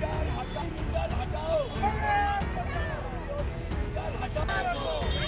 हटाओ हटाओ हटाओ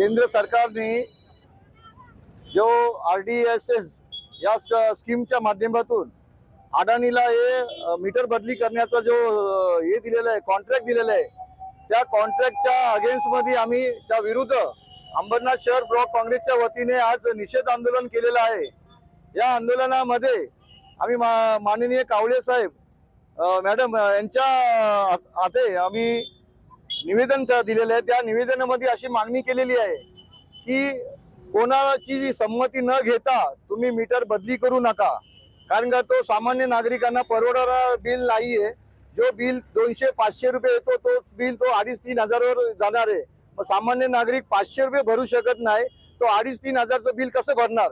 केंद्र सरकारने जो आर डी एस एस या स्कीमच्या माध्यमातून अडाणीला हे मीटर बदली करण्याचा जो हे दिलेला आहे कॉन्ट्रॅक्ट दिलेला आहे त्या कॉन्ट्रॅक्टच्या अगेन्स्टमध्ये आम्ही त्या विरुद्ध अंबरनाथ शहर ब्लॉक काँग्रेसच्या वतीने आज निषेध आंदोलन केलेलं आहे. या आंदोलनामध्ये आम्ही मा माननीय कावळे साहेब मॅडम यांच्या हाते आम्ही निवेदन दिलेलं आहे. त्या निवेदनामध्ये अशी मागणी केलेली आहे की कोणाची जी संमती न घेता तुम्ही मीटर बदली करू नका. कारण का तो सामान्य नागरिकांना परवडणारा बिल नाहीये. जो बिल दोनशे पाचशे रुपये येतो तो बिल तो अडीच तीन हजारवर जाणार आहे. मग सामान्य नागरिक पाचशे रुपये भरू शकत नाही. तो अडीच तीन हजारचं बिल कसं भरणार?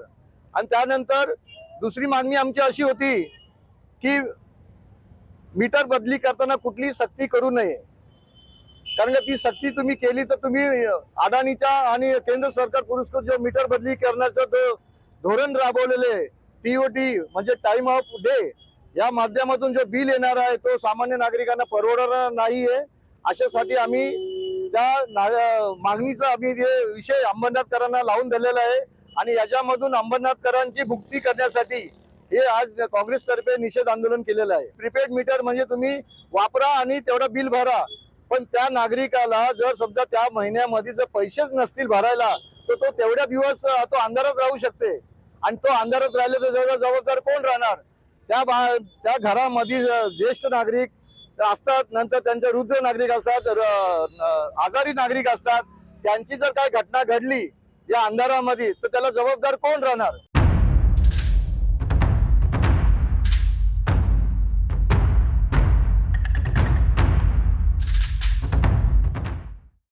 आणि त्यानंतर दुसरी मागणी आमची अशी होती की मीटर बदली करताना कुठली सक्ती करू नये. कारण ती सक्ती तुम्ही केली तर तुम्ही अडाणीच्या आणि केंद्र सरकार पुरस्कृत जो मीटर बदली करण्याचं जो धोरण राबवलेले टीओटी म्हणजे टाइम ऑफ डे या माध्यमातून जो बिल येणार आहे तो सामान्य नागरिकांना परवडणार नाहीये. अशासाठी आम्ही त्या ना- मागणीचा आम्ही जे विषय अंबरनाथकरांना लावून दिलेला आहे आणि याच्यामधून अंबरनाथकरांची मुक्ती करण्यासाठी हे आज काँग्रेसतर्फे निषेध आंदोलन केलेलं आहे. प्रीपेड मीटर म्हणजे तुम्ही वापरा आणि तेवढं बिल भरा. पण त्या नागरिकाला जर समजा त्या महिन्यामध्ये जर पैसेच नसतील भरायला तर तो तेवढ्या दिवस तो अंधारात राहू शकते. आणि तो अंधारात राहिले तर जवळ जबाबदार कोण राहणार? त्या बा त्या घरामध्ये ज्येष्ठ नागरिक असतात नंतर त्यांचे वृद्ध नागरिक असतात आजारी नागरिक असतात. त्यांची जर काय घटना घडली या अंधारामध्ये तर त्याला जबाबदार कोण राहणार?